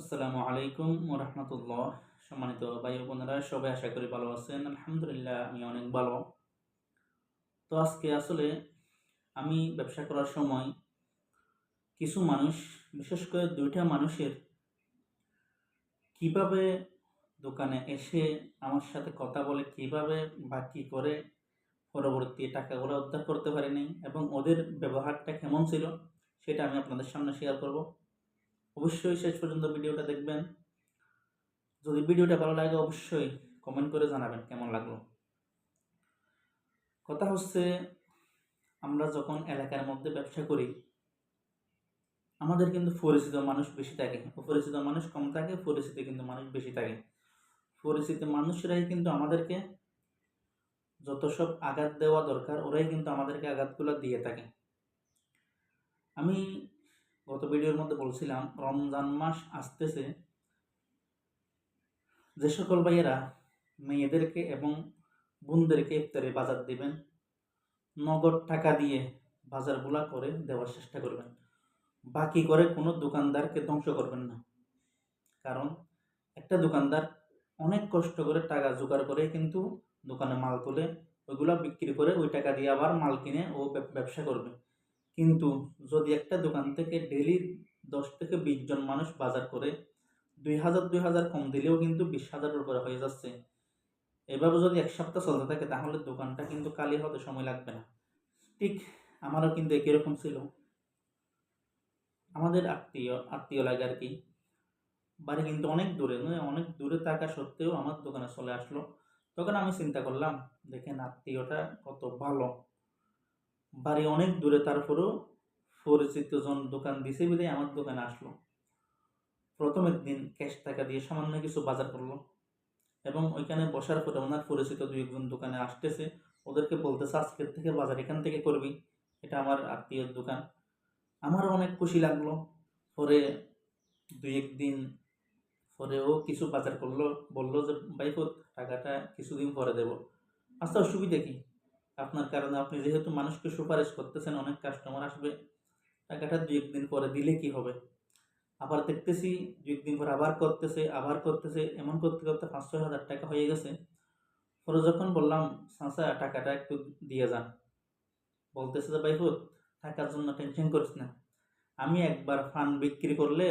আসসালামু আলাইকুম রহমতুল্লাহ। সম্মানিত ভাই বোনেরা, সবাই আশা করি ভালো আছেন। আলহামদুলিল্লাহ, আমি অনেক ভালো। তো আজকে আসলে আমি ব্যবসা করার সময় কিছু মানুষ, বিশেষ করে দুইটা মানুষের কীভাবে দোকানে এসে আমার সাথে কথা বলে, কীভাবে বাকি করে পরবর্তী টাকাগুলো উদ্ধার করতে পারিনি এবং ওদের ব্যবহারটা কেমন ছিল, সেটা আমি আপনাদের সামনে শেয়ার করব। অবশ্যই শেষ পর্যন্ত ভিডিওটা দেখবেন। যদি ভিডিওটা ভালো লাগে, অবশ্যই কমেন্ট করে জানাবেন কেমন লাগল। কথা হচ্ছে, আমরা যখন এলাকার মধ্যে ব্যবসা করি, আমাদের কিন্তু পরিচিত মানুষ বেশি থাকে। অপরিচিত মানুষ কম থাকে, পরিচিত কিন্তু মানুষ বেশি থাকে। পরিচিত মানুষরাই কিন্তু আমাদেরকে যত সব আঘাত দেওয়া দরকার, ওরাই কিন্তু আমাদেরকে আঘাতগুলো দিয়ে থাকে। আমি গত ভিডিওর মধ্যে বলছিলাম, রমজান মাস আসতেছে। যে সকল ভাইয়েরা মেয়েদেরকে এবং বোনদেরকে ইফতারে বাজার দিবেন, নগদ টাকা দিয়ে বাজারগুলা করে দেওয়ার চেষ্টা করবেন। বাকি করে কোনো দোকানদারকে ধ্বংস করবেন না। কারণ একটা দোকানদার অনেক কষ্ট করে টাকা জোগাড় করে কিন্তু দোকানে মাল তুলে, ওইগুলা বিক্রি করে ওই টাকা দিয়ে আবার মাল কিনে ও ব্যব- ব্যবসা করবে। কিন্তু যদি একটা দোকান থেকে ডেলি দশ থেকে বিশ জন মানুষ বাজার করে, দুই হাজার দুই হাজার কম দিলেও কিন্তু বিশ হাজারের উপরে হয়ে যাচ্ছে। এভাবে যদি এক সপ্তাহ চলতে থাকে, তাহলে দোকানটা কিন্তু কালি হতে সময় লাগবে না। ঠিক আমারও কিন্তু একই রকম ছিল। আমাদের আত্মীয় আত্মীয় লাগে আর কি। বাড়ি কিন্তু অনেক দূরে নয় অনেক দূরে থাকা সত্ত্বেও আমার দোকানে চলে আসলো। তখন আমি চিন্তা করলাম, দেখেন আত্মীয়টা কত ভালো। বাড়ি অনেক দূরে, তারপরেও পরিচিত জন দোকান দিছে বলে আমার দোকানে আসলো। প্রথমের দিন ক্যাশ টাকা দিয়ে সামান্য কিছু বাজার করল এবং ওইখানে বসার পরে ওনার পরিচিত দুই একজন দোকানে আসতেছে। ওদেরকে বলতেছে, আজকের থেকে বাজার এখান থেকে করবি। এটা আমার আত্মীয়র দোকান। আমারও অনেক খুশি লাগল। পরে দুই একদিন পরে ও কিছু বাজার করল, বলল যে বাইফুত টাকাটা কিছুদিন পরে দেবো। আচ্ছা অসুবিধা কি? আপনার কারণে আপনি যেহেতু মানুষকে সুপারিশ করতেছেন, অনেক কাস্টমার আসবে, টাকাটা দুই একদিন পরে দিলে কি হবে? আবার দেখতেছি দুই একদিন পরে আবার করতেছে আবার করতেছে, এমন করতে করতে পাঁচ, ছয় হাজার টাকা হয়ে গেছে। পরে যখন বললাম সাঁচা টাকাটা একটু দিয়ে যান। বলতেছে যে ভাইফুত টাকার জন্য টেনশন করিস না। আমি একবার ফান বিক্রি করলে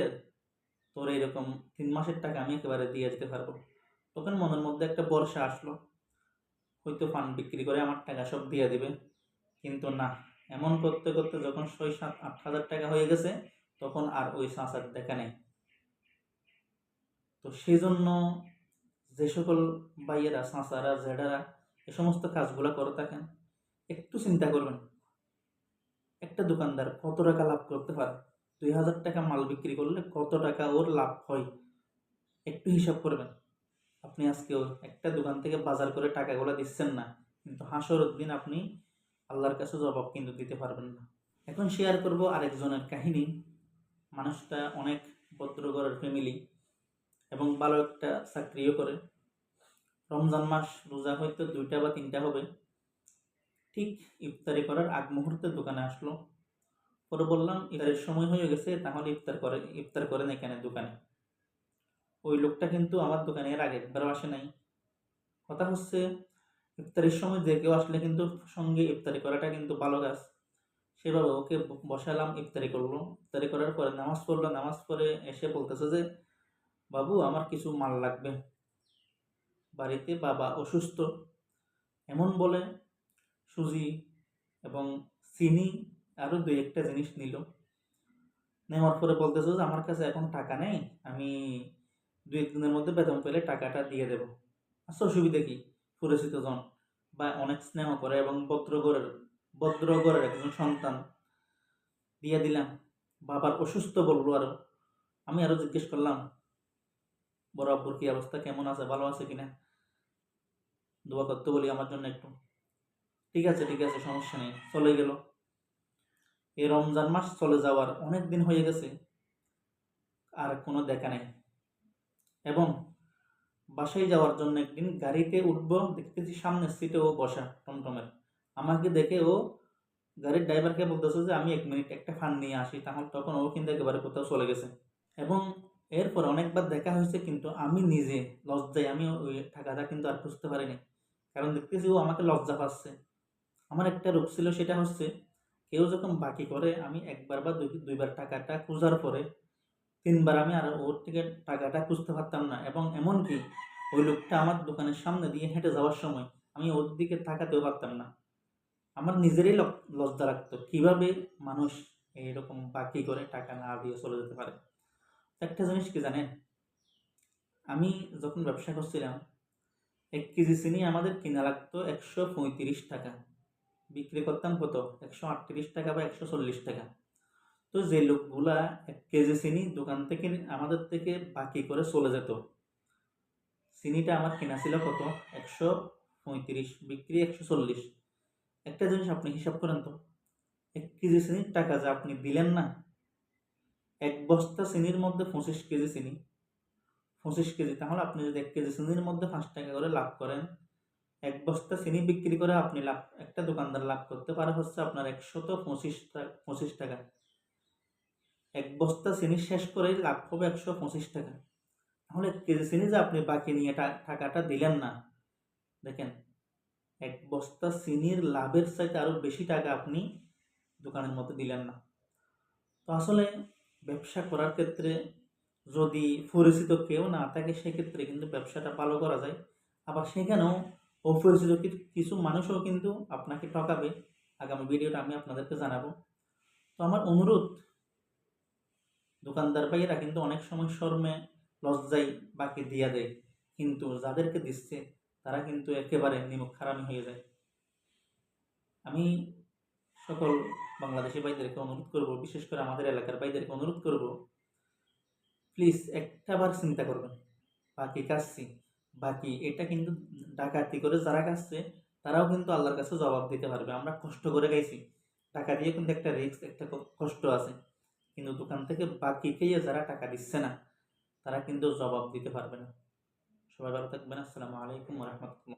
তোর এরকম তিন মাসের টাকা আমি একেবারে দিয়ে দিতে পারব। তখন মনের মধ্যে একটা বর্ষা আসলো। হয়তো ফান বিক্রি করে আমার টাকা সব দিয়ে দিবে। কিন্তু না, এমন করতে করতে যখন ছয়, সাত, আট হাজার টাকা হয়ে গেছে, তখন আর ওই সাঁচার দেখা নেই। তো সেই জন্য যে সকল ভাইয়েরা, সাঁচারা জেডারা এ সমস্ত কাজগুলো করে থাকেন, একটু চিন্তা করবেন, একটা দোকানদার কত টাকা লাভ করতে পারে? দুই হাজার টাকা মাল বিক্রি করলে কত টাকা ওর লাভ হয়? একটু হিসাব করবেন। আপনি আজকে একটা দোকান থেকে বাজার করে টাকাগুলো দিচ্ছেন না। কিন্তু হাসর দিন আপনি আল্লাহর কাছে জবাব কিন্তু দিতে পারবেন না। এখন শেয়ার করব আরেকজনের কাহিনী। মানুষটা অনেক ভদ্রঘরের ফ্যামিলি এবং ভালো একটা চাকরিও করে। রমজান মাস রোজা হয়তো দুইটা বা তিনটা হবে। ঠিক ইফতারি করার আগ মুহূর্তে দোকানে আসলো। পরে বললাম, ইফতারের সময় হয়ে গেছে, তাহলে ইফতার করে, ইফতার করেন এখানে দোকানে? ওই লোকটা কিন্তু আমার দোকানে এর আগে একবারও আসে নাই। কথা হচ্ছে, ইফতারির সময় যে কেউ আসলে কিন্তু সঙ্গে ইফতারি করাটা কিন্তু ভালো কাজ। সেভাবে ওকে বসালাম, ইফতারি করল। ইফতারি করার পরে নামাজ পড়ল, নামাজ পড়ে এসে বলতেছে যে, বাবু, আমার কিছু মাল লাগবে। বাড়িতে বাবা অসুস্থ। এমন বলে সুজি এবং চিনি আরও দুই একটা জিনিস নিল। নেওয়ার পরে বলতেছে যে, আমার কাছে এখন টাকা নেই। আমি দুই একদিনের মধ্যে বেতন পেলে টাকাটা দিয়ে দেবো। আচ্ছা অসুবিধা কি? পরিচিত জন বা অনেক স্নেহ করে এবং ভদ্রগরের ভদ্রগরের একজন সন্তান দিয়ে দিলাম। বাবার অসুস্থ বলল আরও। আমি আরও জিজ্ঞেস করলাম, বড় আব্বুর কি অবস্থা? কেমন আছে? ভালো আছে কিনা? দোয়া করতে বলি আমার জন্য একটু। ঠিক আছে ঠিক আছে, সমস্যা নেই। চলে গেল। এই রমজান মাস চলে যাওয়ার অনেক দিন হয়ে গেছে। আর কোনো দেখা নেই। এবং বাসায় যাওয়ার জন্য একদিন গাড়িতে উঠবো, দেখতেছি সামনের সিটে ও বসা টমটমের আমাকে দেখে ও গাড়ির ড্রাইভারকে বলতেছে যে, আমি এক মিনিট একটা ফান নিয়ে আসি। তাহলে তখন ও কিন্তু একেবারে কোথাও চলে গেছে। এবং এরপর অনেকবার দেখা হয়েছে কিন্তু আমি নিজে লজ্জায়, আমি ওই টাকাটা কিন্তু আর খুঁজতে পারিনি। কারণ দেখতেছি ও আমাকে লজ্জা পাচ্ছে। আমার একটা রূপ ছিল সেটা হচ্ছে, কেউ যখন বাকি করে, আমি একবার বা দুই, দুইবার টাকাটা খোঁজার পরে তিনবার আমি আর ওর থেকে টাকাটা খুঁজতে পারতাম না। এবং এমনকি ওই লোকটা আমার দোকানের সামনে দিয়ে হেঁটে যাওয়ার সময় আমি ওর দিকে তাকাতেও পারতাম না। আমার নিজেরই লজ্জা লাগতো, কীভাবে মানুষ এরকম বাকি করে টাকা না দিয়ে চলে যেতে পারে। একটা জিনিস কি জানেন? আমি যখন ব্যবসা করছিলাম, এক কেজি চিনি আমাদের কিনা লাগতো একশো পঁয়ত্রিশ টাকা। বিক্রি করতাম কত? একশো আটত্রিশ টাকা বা একশো চল্লিশ টাকা। তো যে লোকগুলা এক কেজি চিনি দোকান থেকে আমাদের থেকে বাকি করে চলে যেত। চিনিটা আমার কেনা ছিল কত? একশো পঁয়ত্রিশ, বিক্রি একশো চল্লিশ। একটা জিনিস আপনি হিসাব করেন তো। এক কেজি চিনির টাকা যা আপনি দিলেন না, এক বস্তা চিনির মধ্যে পঁচিশ কেজি চিনি, পঁচিশ কেজি, তাহলে আপনি যদি এক কেজি চিনির মধ্যে পাঁচ টাকা করে লাভ করেন, এক বস্তা চিনি বিক্রি করে আপনি লাভ একটা দোকানদার লাভ করতে পারে হচ্ছে আপনার একশত পঁচিশ পঁচিশ টাকা। এক বস্তা চিনি শেষ করেই লাভ হবে একশো পঁচিশ টাকা। তাহলে এক কেজি চিনি যে আপনি বাকি নিয়ে টাকাটা দিলেন না, দেখেন, এক বস্তা চিনির লাভের চাইতে আরও বেশি টাকা আপনি দোকানের মধ্যে দিলেন না। তো আসলে ব্যবসা করার ক্ষেত্রে যদি পরিচিত কেউ না থাকে, সেক্ষেত্রে কিন্তু ব্যবসাটা ভালো করা যায়। আবার সেখানেও অপরিচিত কিছু মানুষও কিন্তু আপনাকে ঠকাবে। আগামী ভিডিওটা আমি আপনাদেরকে জানাব। তো আমার অনুরোধ দোকানদার ভাইয়েরা কিন্তু অনেক সময় শর্মে লজ্জায় বাকি দিয়া দেয়। কিন্তু যাদেরকে দিচ্ছে, তারা কিন্তু একেবারে নিমুখ খারামি হয়ে যায়। আমি সকল বাংলাদেশি ভাইদেরকে অনুরোধ করব, বিশেষ করে আমাদের এলাকার ভাইদেরকে অনুরোধ করব প্লিজ একটাবার চিন্তা করবেন, বাকি কাজছি বাকি এটা কিন্তু ডাকাতি করে যারা কাজছে, তারাও কিন্তু আল্লাহর কাছে জবাব দিতে পারবে। আমরা কষ্ট করে গাইছি টাকা দিয়ে কিন্তু একটা রিস্ক একটা কষ্ট আছে। কিন্তু দোকান থেকে বাকি খেয়ে যারা টাকা দিচ্ছে না, তারা কিন্তু জবাব দিতে পারবে না। সবাই ভালো থাকবেন। আসসালামু আলাইকুম রহমতুল্লাহ।